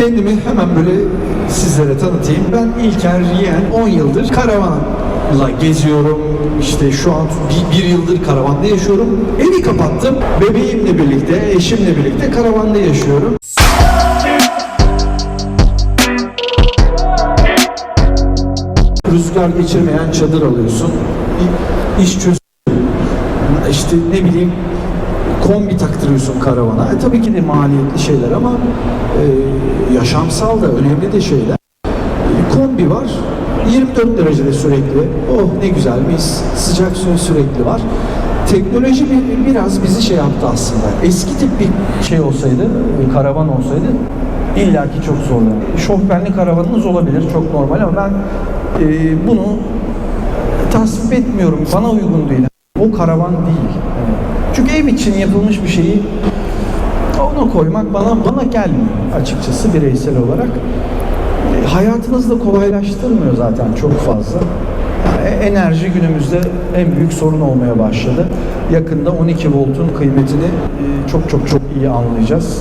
Kendimi hemen böyle sizlere tanıtayım. Ben İlker Yiyen 10 yıldır karavanla geziyorum. İşte şu an bir, bir yıldır karavanda yaşıyorum. Evi kapattım. Bebeğimle birlikte, eşimle birlikte karavanda yaşıyorum. Rüzgar geçirmeyen çadır alıyorsun. İş çöz işte ne bileyim kombi taktırıyorsun karavana. E, tabii ki de maliyetli şeyler ama e, yaşamsal da önemli de şeyler. Kombi var. 24 derecede sürekli. Oh ne güzel mis. Sıcak su sürekli var. Teknoloji bir, biraz bizi şey yaptı aslında. Eski tip bir şey olsaydı, karavan olsaydı illaki çok zorlanır. Şofbenli karavanınız olabilir, çok normal ama ben e, bunu tasvip etmiyorum. Bana uygun değil. O karavan değil. Çünkü ev için yapılmış bir şeyi ona koymak bana bana gelmiyor açıkçası bireysel olarak. E, Hayatınızı da kolaylaştırmıyor zaten çok fazla. Yani e- enerji günümüzde en büyük sorun olmaya başladı. Yakında 12 voltun kıymetini e, çok çok çok iyi anlayacağız.